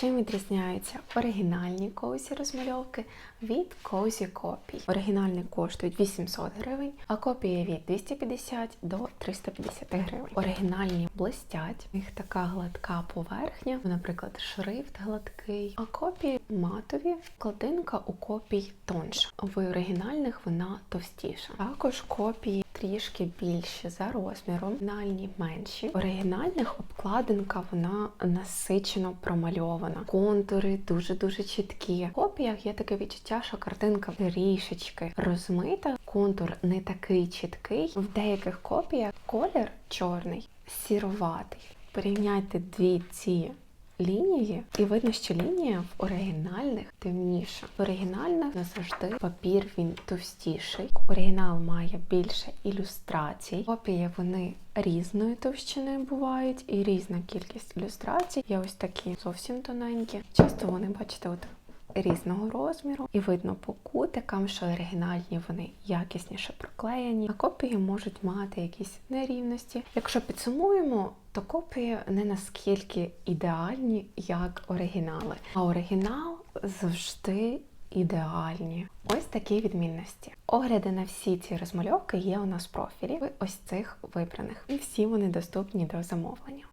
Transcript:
Чим відрізняються оригінальні козі розмальовки від козі копій? Оригінальні коштують 800 гривень, а копії від 250 до 350 гривень. Оригінальні блистять, них така гладка поверхня, наприклад, шрифт гладкий, а копії матові. Кладинка у копій тонша. В оригінальних вона товстіша. Також копії трішки більші за розміром, оригінальні менші. В оригінальних обкладинка вона насичено промальована. Контури дуже дуже чіткі. В копіях є таке відчуття, що картинка трішечки розмита. Контур не такий чіткий. В деяких копіях колір чорний, сіроватий. Порівняйте дві ці лінії, і видно, що лінія в оригінальних темніша. В оригінальних не завжди папір він товстіший. Оригінал має більше ілюстрацій. Копії вони різної товщини бувають, і різна кількість ілюстрацій. Є ось такі зовсім тоненькі. Часто вони, бачите, от різного розміру, і видно по кутикам, що оригінальні вони якісніше проклеєні, а копії можуть мати якісь нерівності. Якщо підсумуємо, то копії не наскільки ідеальні, як оригінали, а оригінал завжди ідеальні. Ось такі відмінності. Огляди на всі ці розмальовки є у нас в профілі ось цих вибраних, і всі вони доступні до замовлення.